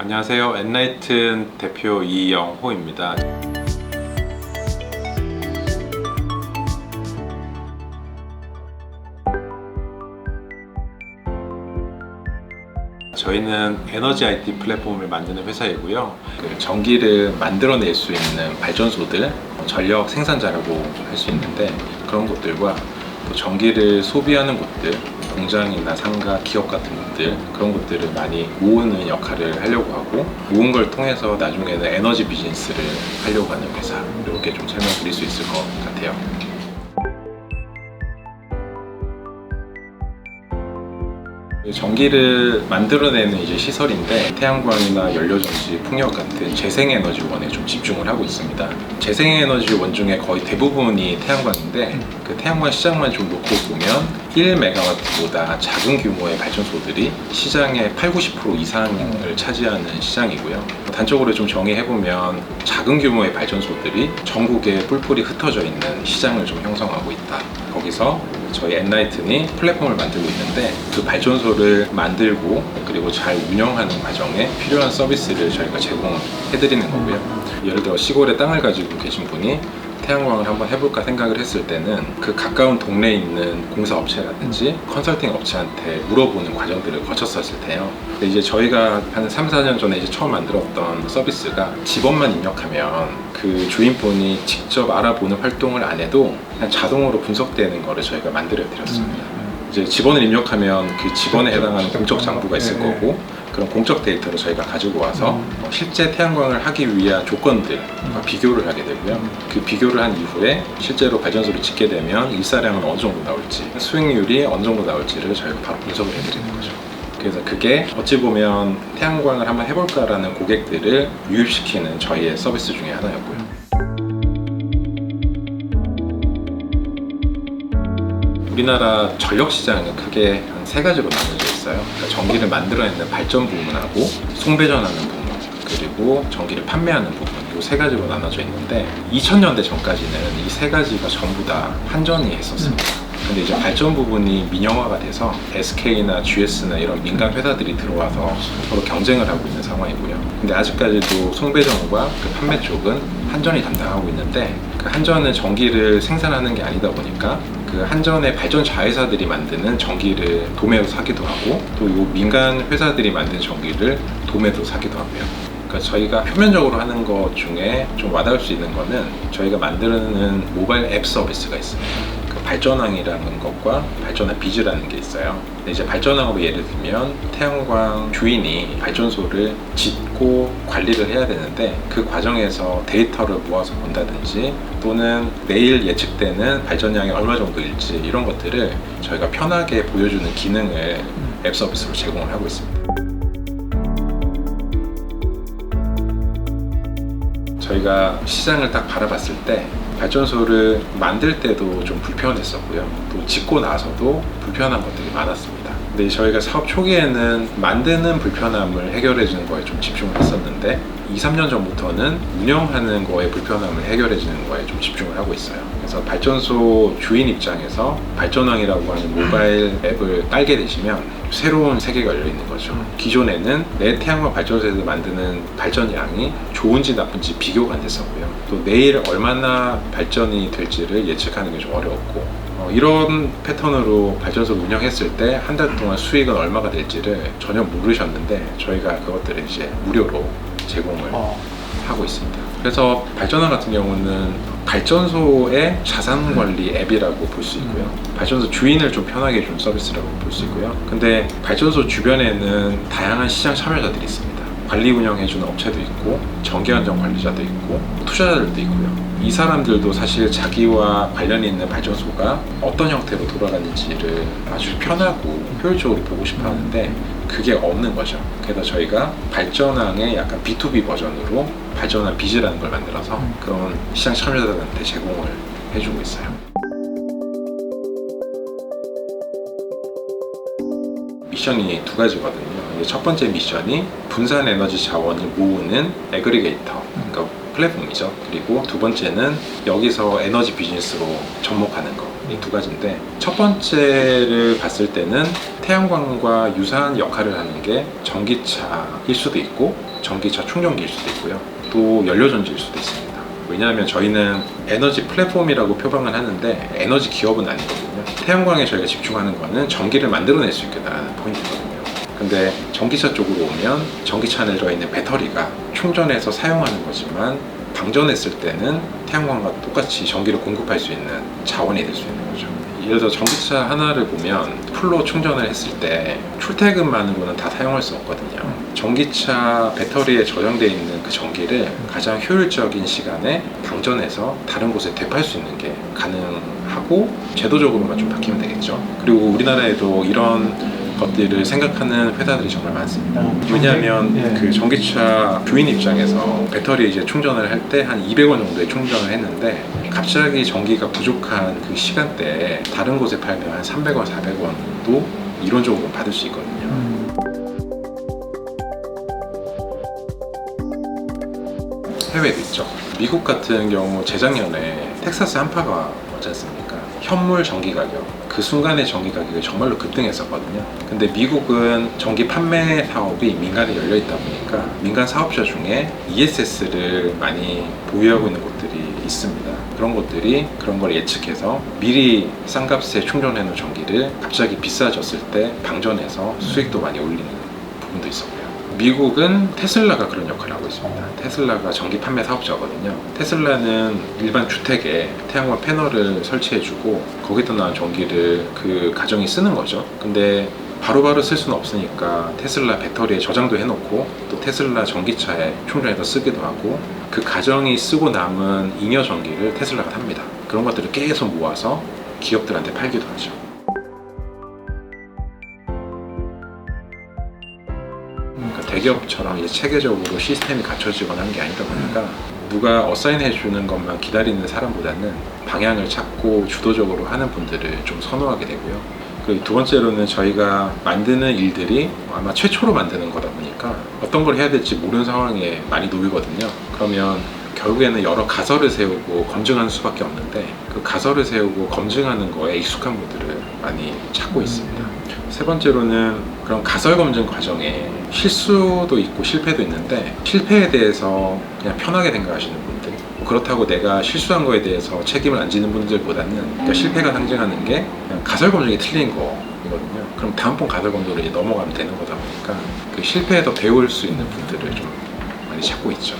안녕하세요. 엔라이튼 대표 이영호입니다. 저희는 에너지 IT 플랫폼을 만드는 회사이고요. 그 전기를 만들어낼 수 있는 발전소들, 전력 생산자라고 할 수 있는데 그런 곳들과 또 전기를 소비하는 곳들, 공장이나 상가, 기업 같은 곳들 그런 곳들을 많이 모으는 역할을 하려고 하고 모은 걸 통해서 나중에는 에너지 비즈니스를 하려고 하는 회사 이렇게 좀 설명드릴 수 있을 것 같아요. 전기를 만들어내는 이제 시설인데 태양광이나 연료전지, 풍력 같은 재생에너지원에 좀 집중을 하고 있습니다. 재생에너지원 중에 거의 대부분이 태양광인데 그 태양광 시장만 좀 놓고 보면 1메가와트보다 작은 규모의 발전소들이 시장의 8, 90% 이상을 차지하는 시장이고요. 단적으로 좀 정의해보면 작은 규모의 발전소들이 전국에 뿔뿔이 흩어져 있는 시장을 좀 형성하고 있다. 거기서 저희 엔라이튼이 플랫폼을 만들고 있는데 그 발전소를 만들고 그리고 잘 운영하는 과정에 필요한 서비스를 저희가 제공해드리는 거고요. 예를 들어 시골에 땅을 가지고 계신 분이 태양광을 한번 해볼까 생각을 했을 때는 그 가까운 동네에 있는 공사 업체라든지 컨설팅 업체한테 물어보는 과정들을 거쳤었을 테요. 근데 이제 저희가 한 3, 4년 전에 이제 처음 만들었던 서비스가 집원만 입력하면 그 주인분이 직접 알아보는 활동을 안 해도 그냥 자동으로 분석되는 거를 저희가 만들어 드렸습니다. 이제 집원을 입력하면 그 집원에 해당하는 공적 장부가 있을 네, 네. 거고 그런 공적 데이터를 저희가 가지고 와서 어, 실제 태양광을 하기 위한 조건들과 비교를 하게 되고요. 그 비교를 한 이후에 실제로 발전소를 짓게 되면 일사량은 어느 정도 나올지, 수익률이 어느 정도 나올지를 저희가 바로 분석을 해드리는 거죠. 그래서 그게 어찌 보면 태양광을 한번 해볼까라는 고객들을 유입시키는 저희의 서비스 중에 하나였고요. 우리나라 전력 시장은 크게 한 세 가지로 나눠져 있어요. 그러니까 전기를 만들어내는 발전 부문하고 송배전하는 부문 그리고 전기를 판매하는 부분 이 세 가지로 나눠져 있는데 2000년대 전까지는 이 세 가지가 전부 다 한전이 했었습니다. 근데 이제 발전 부분이 민영화가 돼서 SK나 GS나 이런 민간 회사들이 들어와서 서로 경쟁을 하고 있는 상황이고요. 근데 아직까지도 송배전과 그 판매 쪽은 한전이 담당하고 있는데 그 한전은 전기를 생산하는 게 아니다 보니까 그 한전의 발전 자회사들이 만드는 전기를 도매로 사기도 하고 또 요 민간 회사들이 만든 전기를 도매로 사기도 하고요. 그러니까 저희가 표면적으로 하는 것 중에 좀 와닿을 수 있는 거는 저희가 만드는 모바일 앱 서비스가 있습니다. 그 발전왕이라는 것과 발전왕 비즈라는 게 있어요. 이제 발전왕으로 예를 들면 태양광 주인이 발전소를 짓고 관리를 해야 되는데 그 과정에서 데이터를 모아서 본다든지 또는 내일 예측되는 발전량이 얼마 정도일지 이런 것들을 저희가 편하게 보여주는 기능을 앱 서비스로 제공을 하고 있습니다. 저희가 시장을 딱 바라봤을 때 발전소를 만들 때도 좀 불편했었고요. 또 짓고 나서도 불편한 것들이 많았습니다. 근데 저희가 사업 초기에는 만드는 불편함을 해결해 주는 거에 좀 집중을 했었는데 2, 3년 전부터는 운영하는 거에 불편함을 해결해 주는 거에 좀 집중을 하고 있어요. 그래서 발전소 주인 입장에서 발전왕이라고 하는 모바일 앱을 깔게 되시면 새로운 세계가 열려 있는 거죠. 기존에는 내 태양광 발전소에서 만드는 발전량이 좋은지 나쁜지 비교가 안 됐었고요. 또 내일 얼마나 발전이 될지를 예측하는 게 좀 어려웠고 어, 이런 패턴으로 발전소를 운영했을 때 한 달 동안 수익은 얼마가 될지를 전혀 모르셨는데 저희가 그것들을 이제 무료로 제공을 어. 하고 있습니다. 그래서 발전원 같은 경우는 발전소의 자산 관리 앱이라고 볼 수 있고요. 발전소 주인을 좀 편하게 준 서비스라고 볼 수 있고요. 근데 발전소 주변에는 다양한 시장 참여자들이 있습니다. 관리 운영해주는 업체도 있고 전기안전 관리자도 있고 투자자들도 있고요. 이 사람들도 사실 자기와 관련이 있는 발전소가 어떤 형태로 돌아가는지를 아주 편하고 효율적으로 보고 싶어 하는데 그게 없는 거죠. 그래서 저희가 발전왕의 약간 B2B 버전으로 발전왕 비즈라는 걸 만들어서 그런 시장 참여자들한테 제공을 해주고 있어요. 미션이 두 가지거든요. 첫 번째 미션이 분산 에너지 자원을 모으는 에그리게이터, 그러니까 플랫폼이죠. 그리고 두 번째는 여기서 에너지 비즈니스로 접목하는 거. 이 두 가지인데 첫 번째를 봤을 때는 태양광과 유사한 역할을 하는 게 전기차일 수도 있고 전기차 충전기일 수도 있고요. 또 연료전지일 수도 있습니다. 왜냐하면 저희는 에너지 플랫폼이라고 표방을 하는데 에너지 기업은 아니거든요. 태양광에 저희가 집중하는 거는 전기를 만들어낼 수 있겠다는 포인트거든요. 근데 전기차 쪽으로 오면 전기차 안에 들어있는 배터리가 충전해서 사용하는 거지만 방전했을 때는 태양광과 똑같이 전기를 공급할 수 있는 자원이 될 수 있는 거죠. 예를 들어 전기차 하나를 보면 풀로 충전을 했을 때 출퇴근만으로는 다 사용할 수 없거든요. 전기차 배터리에 저장되어 있는 그 전기를 가장 효율적인 시간에 방전해서 다른 곳에 되팔 수 있는 게 가능하고 제도적으로만 좀 바뀌면 되겠죠. 그리고 우리나라에도 이런 것들을 생각하는 회사들이 정말 많습니다. 어, 왜냐하면 예. 그 전기차 교인 입장에서 배터리 이제 충전을 할 때 한 200원 정도에 충전을 했는데 갑자기 전기가 부족한 그 시간대에 다른 곳에 팔면 한 300원, 400원도 이론적으로 받을 수 있거든요. 음, 해외도 있죠. 미국 같은 경우 재작년에 텍사스 한파가 오지 않습니까? 현물 전기 가격, 그 순간의 전기 가격이 정말로 급등했었거든요. 근데 미국은 전기 판매 사업이 민간에 열려 있다 보니까 민간 사업자 중에 ESS를 많이 보유하고 있는 곳들이 있습니다. 그런 곳들이 그런 걸 예측해서 미리 싼 값에 충전해 놓은 전기를 갑자기 비싸졌을 때 방전해서 수익도 많이 올리는 부분도 있었고요. 미국은 테슬라가 그런 역할을 하고 있습니다. 테슬라가 전기 판매 사업자거든요. 테슬라는 일반 주택에 태양광 패널을 설치해주고 거기다 나온 전기를 그 가정이 쓰는 거죠. 근데 바로바로 쓸 수는 없으니까 테슬라 배터리에 저장도 해놓고 또 테슬라 전기차에 충전해서 쓰기도 하고 그 가정이 쓰고 남은 잉여 전기를 테슬라가 삽니다. 그런 것들을 계속 모아서 기업들한테 팔기도 하죠. 그러니까 대기업처럼 이제 체계적으로 시스템이 갖춰지거나 한 게 아니다 보니까 누가 어사인 해 주는 것만 기다리는 사람보다는 방향을 찾고 주도적으로 하는 분들을 좀 선호하게 되고요. 그두 번째로는 저희가 만드는 일들이 아마 최초로 만드는 거다 보니까 어떤 걸 해야 될지 모르는 상황에 많이 놓이거든요. 그러면 결국에는 여러 가설을 세우고 검증하는 수밖에 없는데 그 가설을 세우고 검증하는 거에 익숙한 분들을 많이 찾고 있습니다. 세 번째로는 그런 가설 검증 과정에 실수도 있고 실패도 있는데 실패에 대해서 그냥 편하게 생각하시는 분들 그렇다고 내가 실수한 거에 대해서 책임을 안 지는 분들보다는 그러니까 실패가 상징하는 게 그냥 가설 검증이 틀린 거거든요. 그럼 다음번 가설 검증으로 이제 넘어가면 되는 거다 보니까 그 실패에서 배울 수 있는 분들을 좀 많이 찾고 있죠.